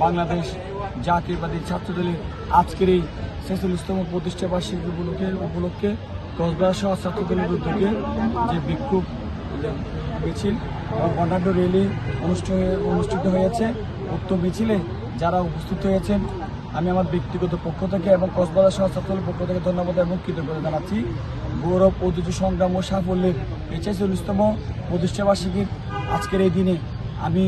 বাংলাদেশ জাতীয়বাদী ছাত্রদলের আজকের এই ছেচল্লিশতম প্রতিষ্ঠা বার্ষিকী উপলক্ষে উপলক্ষে কক্সবাজার সহ ছাত্রদলের উদ্যোগে যে বিক্ষোভ মিছিল অন্যান্য র্যালি অনুষ্ঠিত হয়েছে। উক্ত মিছিলে যারা উপস্থিত হয়েছেন আমি আমার ব্যক্তিগত পক্ষ থেকে এবং কসবাজার সহ পক্ষ থেকে ধন্যবাদ এবং কৃতজ্ঞতা জানাচ্ছি। গৌরব ঐতিহ্য সংগ্রাম ও সাফল্যের এই ছেচল্লিশতম প্রতিষ্ঠা বার্ষিকীর আজকের এই দিনে। আমি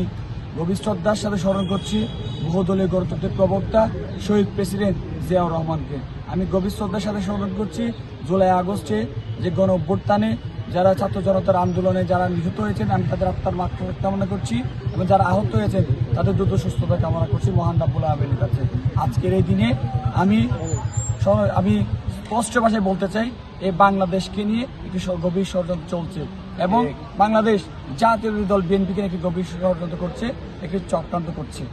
গভীর শ্রদ্ধার সাথে স্মরণ করছি বহুদলীয় গণতন্ত্রের প্রবক্তা শহীদ প্রেসিডেন্ট জিয়াউর রহমানকে। আমি গভীর শ্রদ্ধার সাথে স্মরণ করছি, জুলাই আগস্টে যে গণ অভ্যুত্থানে যারা ছাত্র জনতার আন্দোলনে যারা নিহত হয়েছেন আমি তাদের আত্মার মাত্র কামনা করছি এবং যারা আহত হয়েছেন তাদের দ্রুত সুস্থতা কামনা করছি মহান রাব্বুল আবেনের কাছে। আজকের এই দিনে আমি আমি স্পষ্ট ভাষায় বলতে চাই এই বাংলাদেশকে নিয়ে একটি গভীর ষড়যন্ত্র চলছে এবং বাংলাদেশ জাতীয় দল বিএনপিকে একটি গভীর ষড়যন্ত্র করছে একটি চক্রান্ত করছে।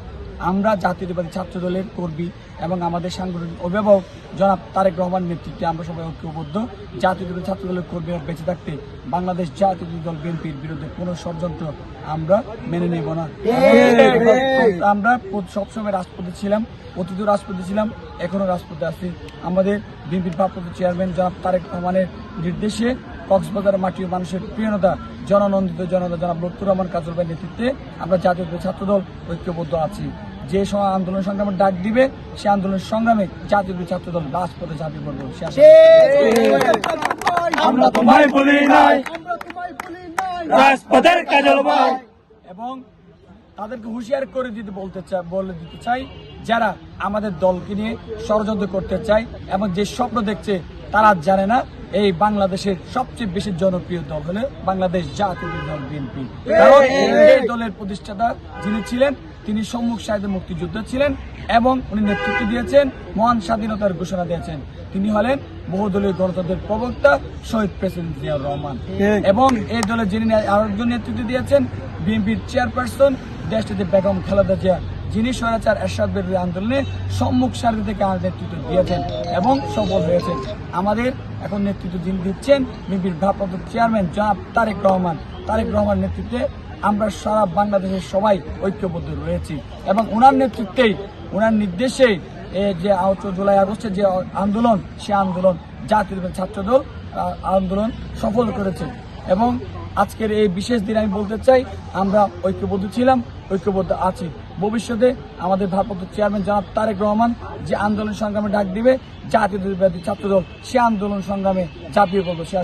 আমরা জাতীয়তাবাদী ছাত্র দলের কর্মী এবং আমাদের সাংগঠনিক অভিভাবক জনাব তারেক রহমান নেতৃত্বে আমরা সবাই ঐক্যবদ্ধ। জাতীয়তাবাদী ছাত্র দলের কর্মীরা বেঁচে থাকতে বাংলাদেশ জাতীয়তাবাদী দল বিএনপির বিরুদ্ধে কোনো ষড়যন্ত্র আমরা মেনে নেব না। আমরা সবসময় রাজপথে ছিলাম অতীত রাজপথে ছিলাম এখনও রাজপথে আছি। আমাদের বিএনপির ভারপ্রাপ্ত চেয়ারম্যান জনাব তারেক রহমানের নির্দেশে কক্সবাজার মাটি ও মানুষের প্রিয়নতা জননন্দিত জনতা জনাব লক্ষ্মী রহমান কাজল নেতৃত্বে আমরা জাতীয় ছাত্রদল ঐক্যবদ্ধ আছি। যে আন্দোলন সংগ্রামের ডাক দিবে সে আন্দোলন সংগ্রামে জাতীয় ছাত্রদল রাজপথে ঝাঁপিয়ে পড়বে। সে আমরা তোমায় বলি নাই। রাজপথের কাজল এবং তাদেরকে হুঁশিয়ার করে দিতে বলতে চাই বলে দিতে চাই যারা আমাদের দলকে নিয়ে ষড়যন্ত্র করতে চায় এবং যে স্বপ্ন দেখছে তারা জানে না এই বাংলাদেশের সবচেয়ে বেশি জনপ্রিয় দল হলো বাংলাদেশ জাতীয় দল বিএনপি। কারণ এই দলের প্রতিষ্ঠাতা যিনি ছিলেন তিনি সম্মুখ সাহিত্য মুক্তিযোদ্ধা ছিলেন এবং উনি নেতৃত্ব দিয়েছেন মহান স্বাধীনতার ঘোষণা দিয়েছেন। তিনি হলেন বহুদলীয় গণতন্ত্রের প্রবক্তা শহীদ প্রেসিডেন্ট জিয়াউর রহমান। এবং এই দলের যিনি আরেকজন নেতৃত্ব দিয়েছেন বিএনপির চেয়ারপারসন দেশটিতে বেগম খালেদা জিয়া যিনি স্বৈরাচার এরশাদ বিরোধী আন্দোলনে সম্মুখ সারি থেকে নেতৃত্ব দিয়েছেন এবং সফল হয়েছেন। আমাদের এখন নেতৃত্ব যিনি দিচ্ছেন বিএনপির ভারপ্রাপ্ত চেয়ারম্যান জনাব তারেক রহমান। তারেক রহমান নেতৃত্বে আমরা সারা বাংলাদেশের সবাই ঐক্যবদ্ধ রয়েছি এবং ওনার নেতৃত্বেই ওনার নির্দেশেই যে জুলাই আগস্টের যে আন্দোলন, সে আন্দোলন জাতির ছাত্রদল আন্দোলন সফল করেছে। এবং আজকের এই বিশেষ দিন আমি বলতে চাই, আমরা ঐক্যবদ্ধ ছিলাম, ঐক্যবদ্ধ আছি। ভবিষ্যতে আমাদের ভারপ্রাপ্ত চেয়ারম্যান জনাব তারেক রহমান যে আন্দোলন সংগ্রামে ডাক দিবে, জাতীয় ছাত্রদল সে আন্দোলন সংগ্রামে ঝাঁপিয়ে পড়ব, সে